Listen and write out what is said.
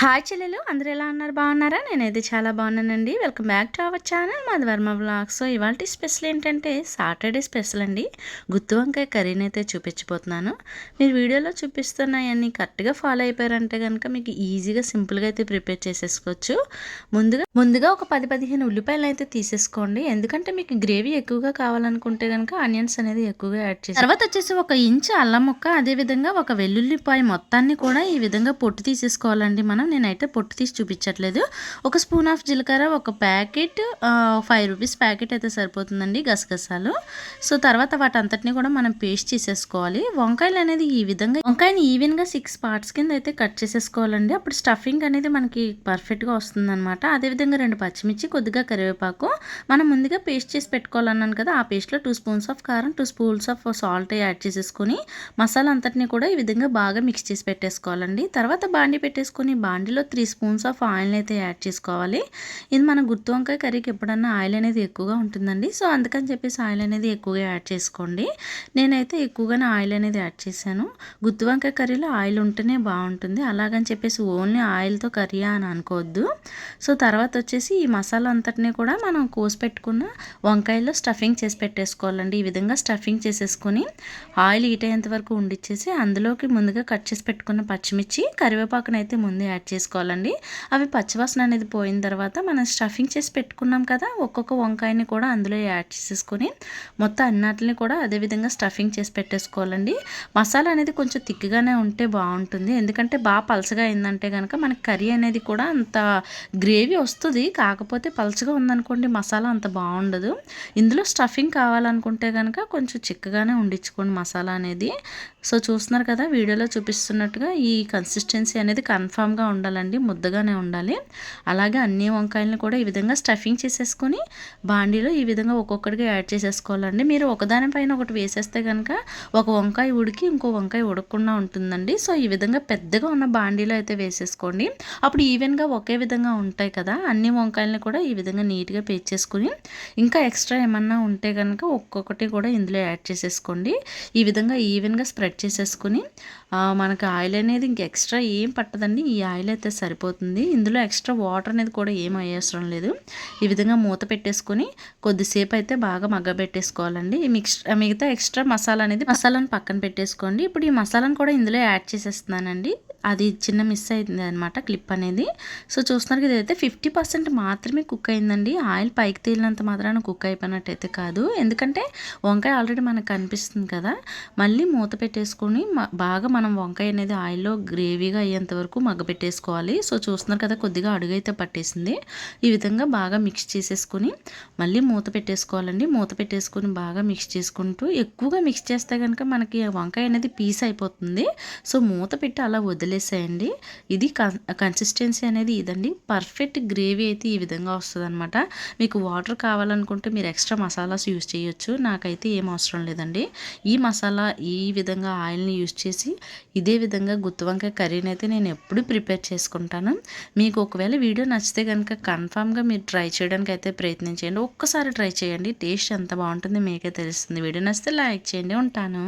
Hi చెల్లెలు అందరూ ఎలా ఉన్నారు? బాగున్నారా? నేనైతే చాలా బాగున్నానండి. Welcome back to our channel మాది వర్మ బ్లాగ్ సో ఇవాళ స్పెషల్ ఏంటంటే సాటర్డే స్పెషల్ అండి. గుత్తు వంకాయ కర్రీని అయితే చూపించిపోతున్నాను మీరు వీడియోలో చూపిస్తున్నాయన్నీ కరెక్ట్గా ఫాలో అయిపోయారంటే కనుక మీకు ఈజీగా సింపుల్గా అయితే ప్రిపేర్ చేసేసుకోవచ్చు. ముందుగా ముందుగా ఒక పది పదిహేను ఉల్లిపాయలు అయితే తీసేసుకోండి. ఎందుకంటే మీకు గ్రేవీ ఎక్కువగా కావాలనుకుంటే కనుక ఆనియన్స్ అనేది ఎక్కువగా యాడ్ చేసి తర్వాత వచ్చేసి ఒక ఇంచు అల్లం ముక్క అదేవిధంగా ఒక వెల్లుల్లిపాయ మొత్తాన్ని కూడా ఈ విధంగా పొట్టు తీసేసుకోవాలండి మనం. నేనైతే పొట్టు తీసి చూపించట్లేదు. ఒక స్పూన్ ఆఫ్ జీలకర్ర ఒక ప్యాకెట్ ఫైవ్ రూపీస్ ప్యాకెట్ అయితే సరిపోతుందండి గసగసాలు. సో తర్వాత వాటంతటిని కూడా మనం పేస్ట్ చేసేసుకోవాలి. వంకాయలు అనేది ఈ విధంగా వంకాయని ఈవెన్గా సిక్స్ పార్ట్స్ కింద అయితే కట్ చేసేసుకోవాలండి. అప్పుడు స్టఫింగ్ అనేది మనకి పర్ఫెక్ట్గా వస్తుందన్నమాట. అదేవిధంగా రెండు పచ్చిమిర్చి కొద్దిగా కరివేపాకు. మనం ముందుగా పేస్ట్ చేసి పెట్టుకోవాలన్నాను కదా ఆ పేస్ట్లో టూ స్పూన్స్ ఆఫ్ కారం two spoons of salt add చేసేసుకొని మసాలా అంతటిని కూడా ఈ విధంగా బాగా మిక్స్ చేసి పెట్టేసుకోవాలండి. తర్వాత బాండి పెట్టేసుకొని బాండిలో త్రీ స్పూన్స్ ఆఫ్ ఆయిల్ అయితే యాడ్ చేసుకోవాలి. ఇది మన గుర్తు వంకాయ కర్రీకి ఎప్పుడన్నా ఆయిల్ అనేది ఎక్కువగా ఉంటుందండి. సో అందుకని చెప్పేసి ఆయిల్ అనేది ఎక్కువగా యాడ్ చేసుకోండి. నేనైతే ఎక్కువగానే ఆయిల్ అనేది యాడ్ చేశాను. గుత్తి వంకాయ కర్రీలో ఆయిల్ ఉంటేనే బాగుంటుంది. అలాగని చెప్పేసి ఓన్లీ ఆయిల్తో కర్రీ అని అనుకోవద్దు. సో తర్వాత వచ్చేసి ఈ మసాలా అంతటినీ కూడా మనం కోసి పెట్టుకున్న వంకాయలో స్టఫింగ్ చేసి పెట్టేసుకోవాలండి. ఈ విధంగా స్టఫింగ్ చేసేసుకొని ఆయిల్ హీట్ అయ్యేంత వరకు ఉండిచ్చేసి అందులోకి ముందుగా కట్ చేసి పెట్టుకున్న పచ్చిమిర్చి కరివేపాకునైతే ముందు యాడ్ చేసుకోవాలండి. అవి పచ్చివాసన అనేది పోయిన తర్వాత మనం స్టఫింగ్ చేసి పెట్టుకున్నాం కదా ఒక్కొక్క వంకాయని కూడా అందులో యాడ్ చేసేసుకొని మొత్తం అన్నిటిని కూడా అదేవిధంగా స్టఫింగ్ చేసి పెట్టేసుకోవాలండి. మసాలా అనేది కొంచెం తిక్కుగానే ఉంటే బాగుంటుంది. ఎందుకంటే బాగా పలసగా అయిందంటే కనుక మనకి కర్రీ అనేది కూడా అంత గ్రేవీ వస్తుంది. కాకపోతే పలచగా ఉందనుకోండి మసాలా అంత బాగుండదు. ఇందులో స్టఫింగ్ కావాలనుకుంటే కనుక కొంచెం చిక్కగానే ఉండించుకోండి మసాలా అనేది. సో చూస్తున్నారు కదా వీడియోలో చూపిస్తున్నట్టుగా ఈ కన్సిస్టెన్సీ అనేది కన్ఫామ్గా ఉండాలండి ముద్దగానే ఉండాలి. అలాగే అన్ని వంకాయలను కూడా ఈ విధంగా స్టఫింగ్ చేసేసుకొని బాండీలో ఈ విధంగా ఒక్కొక్కటిగా యాడ్ చేసేసుకోవాలండి. మీరు ఒకదానిపైన ఒకటి వేసేస్తే కనుక ఒక వంకాయ ఉడికి ఇంకో వంకాయ ఉడకకుండా ఉంటుందండి. సో ఈ విధంగా పెద్దగా ఉన్న బాండీలో అయితే వేసేసుకోండి. అప్పుడు ఈవెన్గా ఒకే విధంగా ఉంటాయి కదా అన్ని వంకాయలను కూడా ఈ విధంగా నీట్గా పేర్చేసుకొని ఇంకా ఎక్స్ట్రా ఏమన్నా ఉంటే కనుక ఒక్కొక్కటి కూడా ఇందులో యాడ్ చేసేసుకోండి. ఈ విధంగా ఈవెన్గా స్ప్రెడ్ చేసేసుకొని మనకి ఆయిల్ అనేది ఇంక ఎక్స్ట్రా ఏం పట్టదండి. ఈ ఆయిల్ అయితే సరిపోతుంది. ఇందులో ఎక్స్ట్రా వాటర్ అనేది కూడా ఏం అయ్యేసరం లేదు. ఈ విధంగా మూత పెట్టేసుకొని కొద్దిసేపు అయితే బాగా మగ్గబెట్టేసుకోవాలండి. ఈ మిక్స్ మిగతా ఎక్స్ట్రా మసాలా అనేది మసాలాను పక్కన పెట్టేసుకోండి. ఇప్పుడు ఈ మసాలాను కూడా ఇందులో యాడ్ చేసేస్తున్నానండి. అది చిన్న మిస్ అయింది అనమాట క్లిప్ అనేది. సో చూస్తున్నారు కదా అయితే ఫిఫ్టీ పర్సెంట్ మాత్రమే కుక్ అయిందండి. ఆయిల్ పైకి తేలినంత మాత్రాన కుక్ అయిపోయినట్టు అయితే కాదు. ఎందుకంటే వంకాయ ఆల్రెడీ మనకు కనిపిస్తుంది కదా. మళ్ళీ మూత పెట్టేసుకొని బాగా మనం వంకాయ అనేది ఆయిల్లో గ్రేవీగా అయ్యేంత వరకు మగ్గ పెట్టేసుకోవాలి. సో చూస్తున్నారు కదా కొద్దిగా అడుగైతే పట్టేసింది. ఈ విధంగా బాగా మిక్స్ చేసేసుకొని మళ్ళీ మూత పెట్టేసుకోవాలండి. మూత పెట్టేసుకొని బాగా మిక్స్ చేసుకుంటూ ఎక్కువగా మిక్స్ చేస్తే కనుక మనకి వంకాయ అనేది పీస్ అయిపోతుంది. సో మూత పెట్టి అలా వదిలి వదిలేసేయండి. ఇది కన్సిస్టెన్సీ అనేది ఇదండి. పర్ఫెక్ట్ గ్రేవీ అయితే ఈ విధంగా వస్తుంది అనమాట మీకు వాటర్ కావాలనుకుంటే మీరు ఎక్స్ట్రా మసాలాస్ యూస్ చేయొచ్చు. నాకైతే ఏం అవసరం లేదండి. ఈ మసాలా ఈ విధంగా ఆయిల్ని యూస్ చేసి ఇదే విధంగా గుత్తి వంకాయ కర్రీని అయితే నేను ఎప్పుడు ప్రిపేర్ చేసుకుంటాను. మీకు ఒకవేళ వీడియో నచ్చితే కనుక కన్ఫామ్గా మీరు ట్రై చేయడానికి అయితే ప్రయత్నించండి ఒక్కసారి ట్రై చేయండి. టేస్ట్ ఎంత బాగుంటుంది మీకే తెలుస్తుంది. వీడియో నచ్చితే లైక్ చేయండి. ఉంటాను.